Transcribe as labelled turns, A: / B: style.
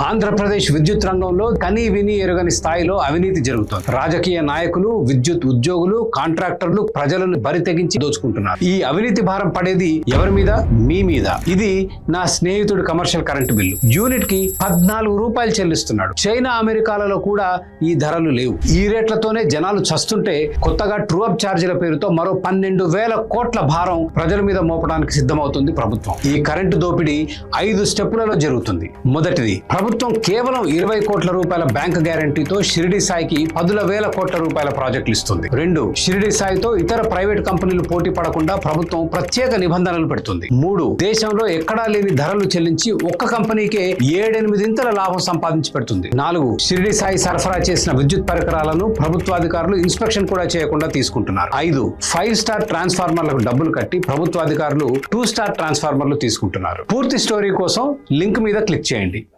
A: ఆంధ్రప్రదేశ్ విద్యుత్ రంగంలో కనీ విని ఎరుగని స్థాయిలో అవినీతి జరుగుతోంది. రాజకీయ నాయకులు విద్యుత్ ఉద్యోగులు కాంట్రాక్టర్లు ప్రజలను బరి తెగించి దోచుకుంటున్నారు. ఈ అవినీతి భారం పడేది ఎవరి మీద? మీ మీద. ఇది నా స్నేహితుడు కమర్షియల్ కరెంటు బిల్లు. యూనిట్కి పద్నాలుగు రూపాయలు చెల్లిస్తున్నాడు. చైనా అమెరికాలలో కూడా ఈ ధరలు లేవు. ఈ రేట్లతోనే జనాలు చస్తుంటే కొత్తగా ట్రూ అప్ ఛార్జీల పేరుతో మరో పన్నెండు వేల కోట్ల భారం ప్రజల మీద మోపడానికి సిద్ధమవుతుంది ప్రభుత్వం. ఈ కరెంటు దోపిడీ ఐదు స్టెప్పులలో జరుగుతుంది. మొదటిది ప్రభుత్వం కేవలం ఇరవై కోట్ల రూపాయల బ్యాంక్ గ్యారంటీతో షిరిడి సాయికి పదుల వేల కోట్ల రూపాయల ప్రాజెక్టులు ఇస్తుంది. రెండు షిరిడి సాయితో ఇతర ప్రైవేట్ కంపెనీలు పోటీ పడకుండా ప్రభుత్వం ప్రత్యేక నిబంధనలు పెడుతుంది. మూడు దేశంలో ఎక్కడా లేని ధరలు చెల్లించి ఒక్క కంపెనీకే ఏడెనిమిదింతల లాభం సంపాదించి పెడుతుంది. నాలుగు షిరిడి సాయి సరఫరా చేసిన విద్యుత్ పరికరాలను ప్రభుత్వాధికారులు ఇన్స్పెక్షన్ కూడా చేయకుండా తీసుకుంటున్నారు. ఐదు ఫైవ్ స్టార్ ట్రాన్స్ఫార్మర్లకు డబ్బులు కట్టి ప్రభుత్వాధికారులు టూ స్టార్ ట్రాన్స్ఫార్మర్లు తీసుకుంటున్నారు. పూర్తి స్టోరీ కోసం లింక్ మీద క్లిక్ చేయండి.